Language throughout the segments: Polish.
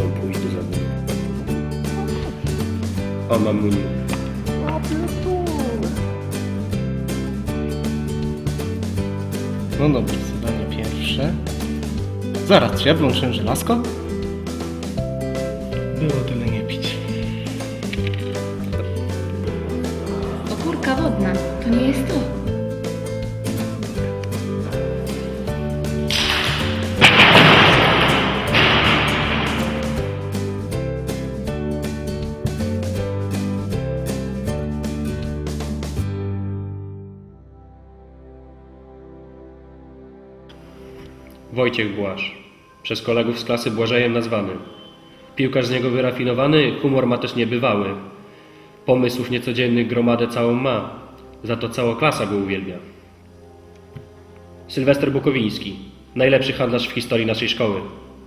Mogłem pójść do zawodu. A mamuniu. No dobrze, zadanie pierwsze. Zaraz, czy ja wyłączyłem żelazko? Było tyle Wojciech Błaż. Przez kolegów z klasy Błażejem nazwany. Piłkarz z niego wyrafinowany, humor ma też niebywały. Pomysłów niecodziennych gromadę całą ma, za to cała klasa go uwielbia. Sylwester Bukowiński. Najlepszy handlarz w historii naszej szkoły.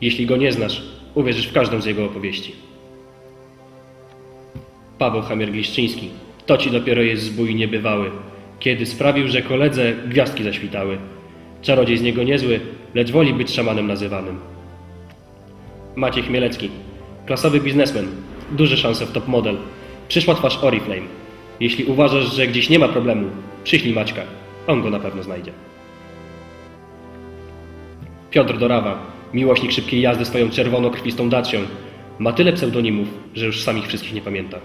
Jeśli go nie znasz, uwierzysz w każdą z jego opowieści. Paweł Hamier-Gliszczyński. To ci dopiero jest zbój niebywały, kiedy sprawił, że koledze gwiazdki zaświtały. Czarodziej z niego niezły, lecz woli być szamanem nazywanym. Maciej Chmielecki. Klasowy biznesmen. Duże szanse w top model. Przyszła twarz Oriflame. Jeśli uważasz, że gdzieś nie ma problemu, przyślij Maćka. On go na pewno znajdzie. Piotr Dorawa. Miłośnik szybkiej jazdy swoją czerwono-krwistą dacią. Ma tyle pseudonimów, że już sam ich wszystkich nie pamięta.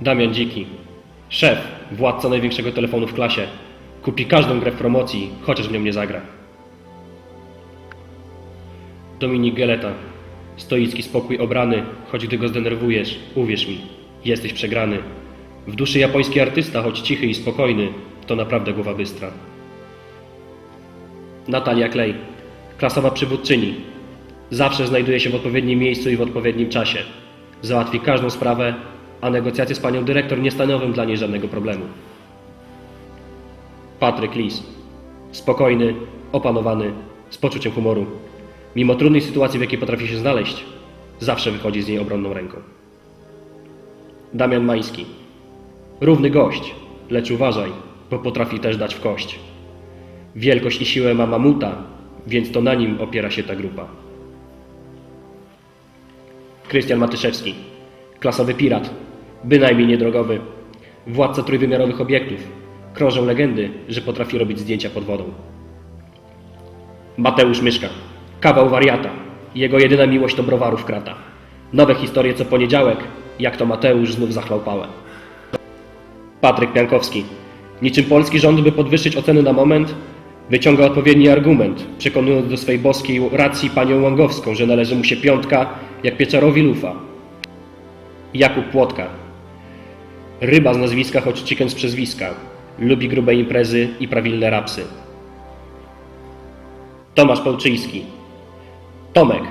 Damian Dziki. Szef, władca największego telefonu w klasie. Kupi każdą grę w promocji, chociaż w nią nie zagra. Dominik Geleta. Stoicki spokój obrany, choć gdy go zdenerwujesz, uwierz mi, jesteś przegrany. W duszy japoński artysta, choć cichy i spokojny, to naprawdę głowa bystra. Natalia Klej. Klasowa przywódczyni. Zawsze znajduje się w odpowiednim miejscu i w odpowiednim czasie. Załatwi każdą sprawę, a negocjacje z panią dyrektor nie stanowią dla niej żadnego problemu. Patryk Lis. Spokojny, opanowany, z poczuciem humoru. Mimo trudnej sytuacji, w jakiej potrafi się znaleźć, zawsze wychodzi z niej obronną ręką. Damian Mański. Równy gość, lecz uważaj, bo potrafi też dać w kość. Wielkość i siłę ma mamuta, więc to na nim opiera się ta grupa. Krystian Matyszewski. Klasowy pirat, bynajmniej niedrogowy. Władca trójwymiarowych obiektów. Krążą legendy, że potrafi robić zdjęcia pod wodą. Mateusz Myszka. Kawał wariata. Jego jedyna miłość to browarów krata. Nowe historie co poniedziałek, jak to Mateusz znów zachlał. Patryk Piankowski. Niczym polski rząd, by podwyższyć oceny na moment, wyciąga odpowiedni argument, przekonując do swej boskiej racji panią Łągowską, że należy mu się piątka, jak pieczarowi lufa. Jakub Płotka. Ryba z nazwiska, choć chicken z przezwiska. Lubi grube imprezy i prawilne rapsy. Tomasz Pałczyński. Tomek,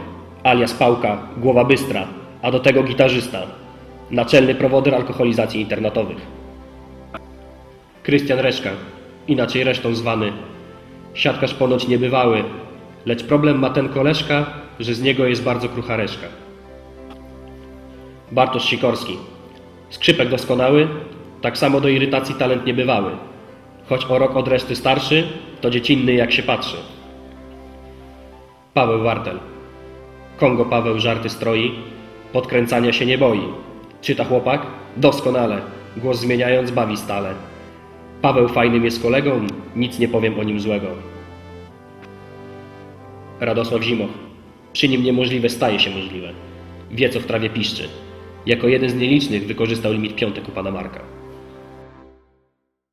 alias Pałka, głowa bystra, a do tego gitarzysta. Naczelny prowoder alkoholizacji internetowych. Krystian Reszka, inaczej resztą zwany. Siatkarz ponoć niebywały, lecz problem ma ten koleżka, że z niego jest bardzo krucha reszka. Bartosz Sikorski. Skrzypek doskonały, tak samo do irytacji talent niebywały. Choć o rok od reszty starszy, to dziecinny jak się patrzy. Paweł Wartel. Kongo Paweł żarty stroi, podkręcania się nie boi. Czyta chłopak? Doskonale. Głos zmieniając bawi stale. Paweł fajnym jest kolegą, nic nie powiem o nim złego. Radosław Zimoch. Przy nim niemożliwe staje się możliwe. Wie co w trawie piszczy. Jako jeden z nielicznych wykorzystał limit piątek u pana Marka.